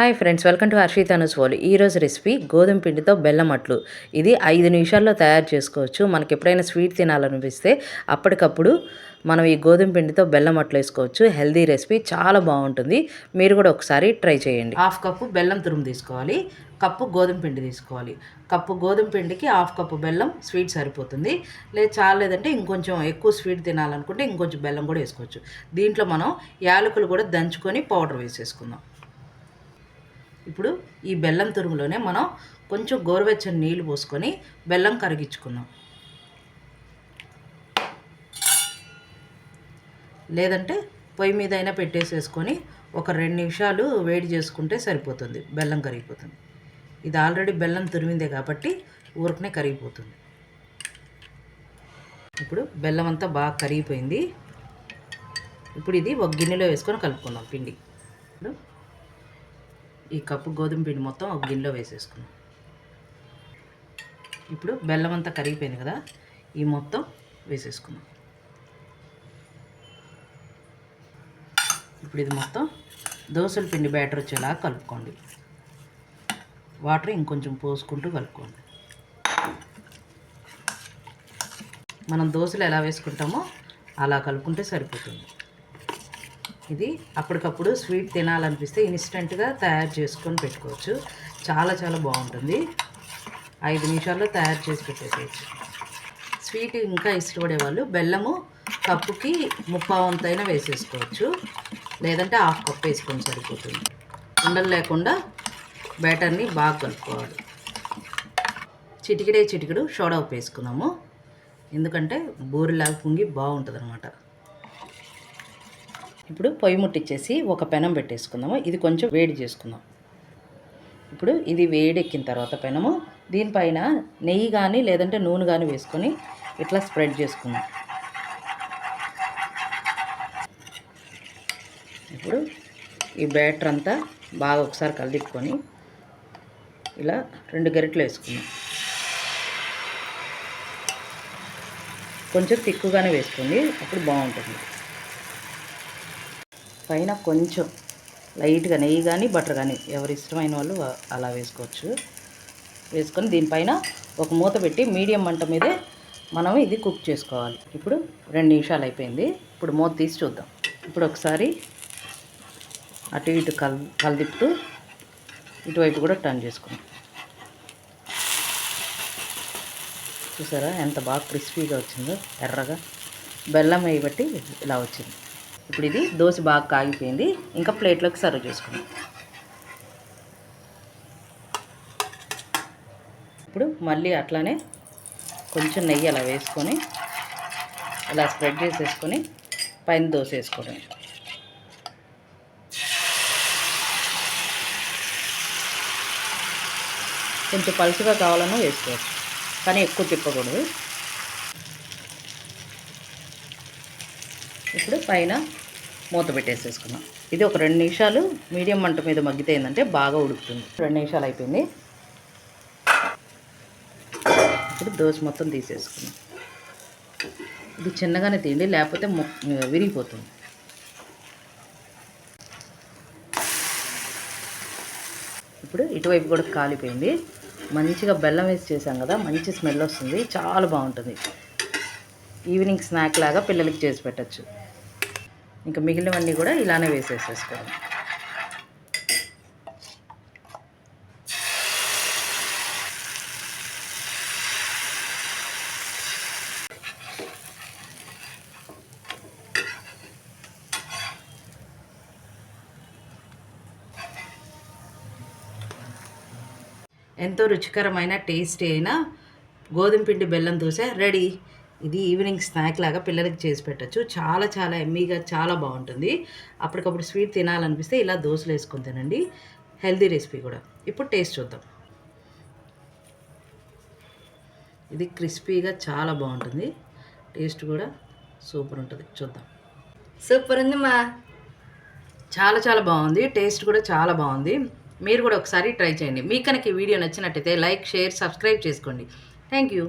Hi friends welcome to Harshith అనుస్ వాళ్ళు ఈరోజు recipe గోధుమ పిండితో బెల్లం అట్లు. ఇది ఐదు నిమిషాల్లో తయారు చేసుకోవచ్చు. మనకి ఎప్పుడైనా స్వీట్ తినాలనిపిస్తే అప్పటికప్పుడు మనం ఈ గోధుమ పిండితో బెల్లం అట్లు వేసుకోవచ్చు. హెల్దీ రెసిపీ చాలా బాగుంటుంది. మీరు కూడా ఒకసారి ట్రై చేయండి. హాఫ్ కప్పు బెల్లం తురుము తీసుకోవాలి. కప్పు గోధుమ పిండి తీసుకోవాలి. కప్పు గోధుమ పిండికి హాఫ్ కప్పు బెల్లం స్వీట్ సరిపోతుంది. లేదు చాలేదంటే ఇంకొంచెం ఎక్కువ స్వీట్ తినాలనుకుంటే ఇంకొంచెం బెల్లం కూడా వేసుకోవచ్చు. దీంట్లో మనం యాలకులు కూడా దంచుకొని పౌడర్ వేసేసుకుందాం. ఇప్పుడు ఈ బెల్లం తురుములోనే మనం కొంచెం గోరువెచ్చని నీళ్ళు పోసుకొని బెల్లం కరిగించుకుందాం. లేదంటే పొయ్యి మీద అయినా పెట్టేసేసుకొని ఒక రెండు నిమిషాలు వేడి చేసుకుంటే సరిపోతుంది. బెల్లం కరిగిపోతుంది. ఇది ఆల్రెడీ బెల్లం తురిమిందే కాబట్టి ఊరకనే కరిగిపోతుంది. ఇప్పుడు బెల్లం అంతా బాగా కరిగిపోయింది. ఇప్పుడు ఇది ఒక గిన్నెలో వేసుకొని కలుపుకుందాం పిండి. ఇప్పుడు ఈ కప్పు గోధుమ పిండి మొత్తం ఒక గిన్నెలో వేసేసుకున్నాం. ఇప్పుడు బెల్లం అంతా కరిగిపోయింది కదా ఈ మొత్తం వేసేసుకున్నాం. ఇప్పుడు ఇది మొత్తం దోశల పిండి బ్యాటర్ వచ్చేలా కలుపుకోండి. వాటర్ ఇంకొంచెం పోసుకుంటూ కలుపుకోండి. మనం దోశలు ఎలా వేసుకుంటామో అలా కలుపుకుంటే సరిపోతుంది. ఇది అప్పటికప్పుడు స్వీట్ తినాలనిపిస్తే ఇన్స్టెంట్గా తయారు చేసుకొని పెట్టుకోవచ్చు. చాలా చాలా బాగుంటుంది. ఐదు నిమిషాల్లో తయారు చేసి పెట్టేసేయచ్చు. స్వీట్ ఇంకా ఇష్టపడే వాళ్ళు బెల్లము కప్పుకి ముప్పావంతైనా వేసేసుకోవచ్చు. లేదంటే హాఫ్ కప్ వేసుకొని సరిపోతుంది. ఉండలు లేకుండా బ్యాటర్ని బాగా కలుపుకోవాలి. చిటికిడే చిటికెడు షోడా ఉప్పు వేసుకున్నాము. ఎందుకంటే బూరిలాగా పొంగి బాగుంటుంది అనమాట ఇప్పుడు పొయ్యి ముట్టించేసి ఒక పెనం పెట్టేసుకుందాము. ఇది కొంచెం వేడి చేసుకుందాం. ఇప్పుడు ఇది వేడెక్కిన తర్వాత పెనము దీనిపైన నెయ్యి కానీ లేదంటే నూనె కానీ వేసుకొని ఇట్లా స్ప్రెడ్ చేసుకుందాం. ఇప్పుడు ఈ బ్యాటర్ అంతా బాగా ఒకసారి కలిదిప్పుకొని ఇలా రెండు గరిటలు వేసుకుందాం. కొంచెం తిక్కుగానే వేసుకోండి అప్పుడు బాగుంటుంది. పైన కొంచెం లైట్గా నెయ్యి కానీ బటర్ కానీ ఎవరి ఇష్టమైన వాళ్ళు అలా వేసుకోవచ్చు. వేసుకొని దీనిపైన ఒక మూత పెట్టి మీడియం మంట మీదే మనం ఇది కుక్ చేసుకోవాలి. ఇప్పుడు రెండు నిమిషాలు అయిపోయింది. ఇప్పుడు మూత తీసి చూద్దాం. ఇప్పుడు ఒకసారి అటు ఇటు కల్ కలదిప్పుతూ ఇటువైపు కూడా టర్న్ చేసుకుందాం. చూసారా ఎంత బాగా క్రిస్పీగా వచ్చిందో ఎర్రగా. బెల్లం వేయబట్టి ఇలా వచ్చింది. ఇప్పుడు ఇది దోశ బాగా కాగిపోయింది. ఇంకా ప్లేట్లోకి సర్వ్ చేసుకుందాం. ఇప్పుడు మళ్ళీ అట్లానే కొంచెం నెయ్యి అలా వేసుకొని ఇలా స్ప్రెడ్ చేసేసుకొని పైన దోశ వేసుకోవడం కొంచెం పలుసుగా కావాలన్నా వేసుకోవచ్చు. కానీ ఎక్కువ తిప్పకూడదు. ఇప్పుడు పైన మూత పెట్టేసేసుకున్నాం ఇది ఒక రెండు నిమిషాలు మీడియం మంట మీద మగ్గితే ఏంటంటే బాగా ఉడుకుతుంది. రెండు నిమిషాలు అయిపోయింది. ఇప్పుడు దోశ మొత్తం తీసేసుకున్నాం ఇది చిన్నగానే తీయండి లేకపోతే విరిగిపోతుంది. ఇప్పుడు ఇటువైపు కూడా కాలిపోయింది. మంచిగా బెల్లం వేసి చేసాం కదా మంచి స్మెల్ వస్తుంది. చాలా బాగుంటుంది. ఈవినింగ్ స్నాక్ లాగా పిల్లలకి చేసి పెట్టచ్చు. ఇంకా మిగిలినవన్నీ కూడా ఇలానే వేసేసేసుకోవాలి. ఎంతో రుచికరమైన టేస్టీ అయిన గోధుమ పిండి బెల్లం దోశ రెడీ. ఇది ఈవినింగ్ స్నాక్ లాగా పిల్లలకి చేసి పెట్టచ్చు. చాలా చాలా ఎమ్మీగా చాలా బాగుంటుంది. అప్పటికప్పుడు స్వీట్ తినాలనిపిస్తే ఇలా దోశలు వేసుకొని తినండి. హెల్దీ రెసిపీ కూడా. ఇప్పుడు టేస్ట్ చూద్దాం. ఇది క్రిస్పీగా చాలా బాగుంటుంది. టేస్ట్ కూడా సూపర్ ఉంటుంది. చూద్దాం. సూపర్ ఉంది మా. చాలా చాలా బాగుంది. టేస్ట్ కూడా చాలా బాగుంది. మీరు కూడా ఒకసారి ట్రై చేయండి. మీకు కనుక ఈ వీడియో నచ్చినట్టయితే లైక్ షేర్ సబ్స్క్రైబ్ చేసుకోండి. Thank you.